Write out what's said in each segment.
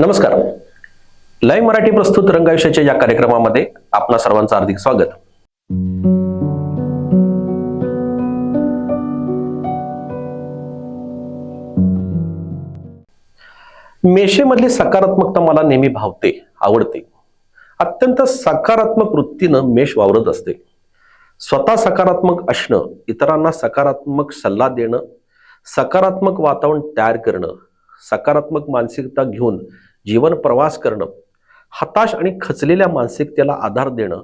नमस्कार. लाईव्ह मराठी प्रस्तुत रंगायुष्याच्या या कार्यक्रमामध्ये आपणा सर्वांचं हार्दिक स्वागत. मेषेमधली सकारात्मकता मला नेहमी भावते आवडते. अत्यंत सकारात्मक वृत्तीनं मेष वावरत असते. स्वतः सकारात्मक असणं इतरांना सकारात्मक सल्ला देणं सकारात्मक वातावरण तयार करणं सकारात्मक मानसिकता घेऊन जीवन प्रवास करणं हताश आणि खचलेल्या मानसिकतेला आधार देणं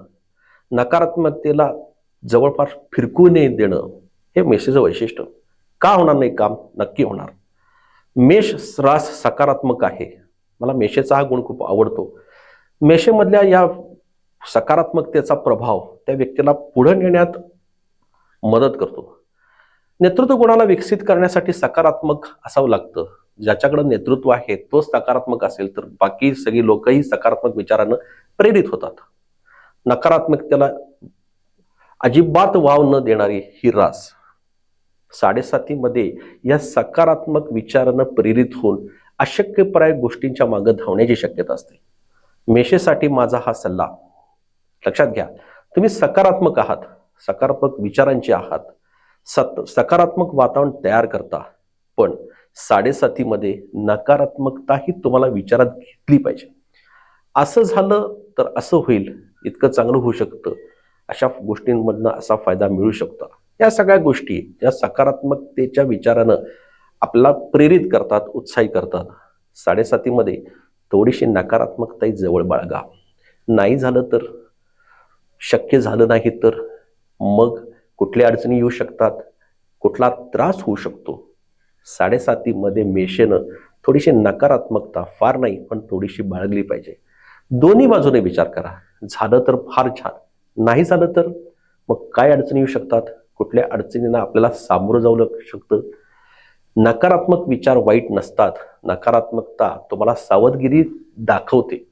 नकारात्मकतेला जवळपास फिरकू नये देणं हे मेषेचं वैशिष्ट्य. का होणार नाही काम? नक्की होणार. मेष रास सकारात्मक आहे. मला मेषेचा हा गुण खूप आवडतो. मेषेमधल्या या सकारात्मकतेचा प्रभाव त्या व्यक्तीला पुढे नेण्यात मदत करतो. नेतृत्व गुणाला विकसित करण्यासाठी सकारात्मक असावं लागतं. ज्याच्याकडे नेतृत्व आहे तोच सकारात्मक असेल तर बाकी सगळी लोकही सकारात्मक विचारानं प्रेरित होतात. नकारात्मकतेला अजिबात वाव न देणारी ही रास. साडेसातीमध्ये या सकारात्मक विचारानं प्रेरित होऊन अशक्यप्राय गोष्टींच्या मागे धावण्याची शक्यता असते. मेषेसाठी माझा हा सल्ला. लक्षात घ्या तुम्ही सकारात्मक आहात सकारात्मक विचारांचे आहात. सत सकारात्मक वातावरण तयार करता. पण साडेसातीमध्ये नकारात्मकताही तुम्हाला विचारात घेतली पाहिजे. असं झालं तर असं होईल इतकं चांगलं होऊ शकतं. अशा गोष्टींमधनं असा फायदा मिळू शकतो. या सगळ्या गोष्टी या सकारात्मकतेच्या विचारानं आपला प्रेरित करतात उत्साही करतात. साडेसातीमध्ये थोडीशी नकारात्मकताही जवळ बाळगा. नाही झालं तर शक्य झालं नाही तर मग कुठल्या अडचणी येऊ शकतात? कुठला त्रास होऊ शकतो? साडेसातीमध्ये मेषेनं थोडीशी नकारात्मकता फार नाही पण थोडीशी बाळगली पाहिजे. दोन्ही बाजूने विचार करा. झालं तर फार छान. नाही झालं तर मग काय अडचणी येऊ शकतात? कुठल्या अडचणींना आपल्याला सामोरं जाऊ लाग- शकतं? नकारात्मक विचार वाईट नसतात. नकारात्मकता तुम्हाला सावधगिरी दाखवते.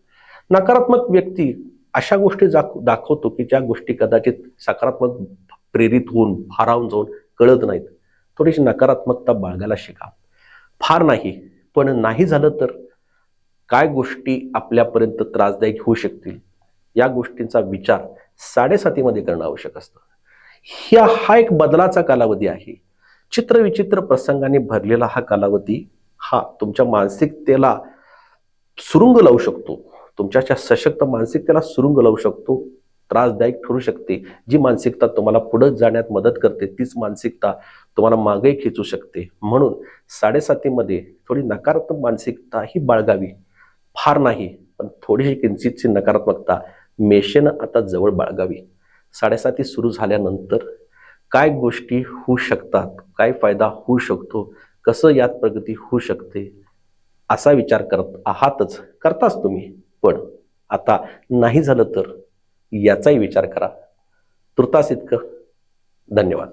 नकारात्मक व्यक्ती अशा गोष्टी दाखवतो की ज्या गोष्टी कदाचित सकारात्मक प्रेरित होऊन भारावून जाऊन कळत नाहीत. थोडीशी नकारात्मकता बाळगायला शिका. फार नाही पण नाही झालं तर काय गोष्टी आपल्यापर्यंत त्रासदायक होऊ शकतील? या गोष्टींचा विचार साडेसातीमध्ये करणं आवश्यक असतं. ह्या हा एक बदलाचा कालावधी आहे. चित्रविचित्र प्रसंगाने भरलेला हा कालावधी हा तुमच्या मानसिकतेला सुरुंग लावू शकतो. तुमच्या सशक्त मानसिकतेला सुरुंग लावू शकतो. त्रासदायक ठरू शकते. जी मानसिकता तुम्हाला पुढे जाण्यात मदत करते तीच मानसिकता तुम्हाला मागे खेचू शकते. म्हणून साडेसातीमध्ये थोडी नकारात्मक मानसिकता ही बाळगावी. फार नाही पण थोडीशी किंचितची नकारात्मकता मेषेनं आता जवळ बाळगावी. साडेसाती सुरू झाल्यानंतर काय गोष्टी होऊ शकतात काय फायदा होऊ शकतो कसं यात प्रगती होऊ शकते असा विचार करत आहातच. करताच तुम्ही. पण आता नाही झालं तर? याचाही विचार करा. तुर्तास इतकं. धन्यवाद.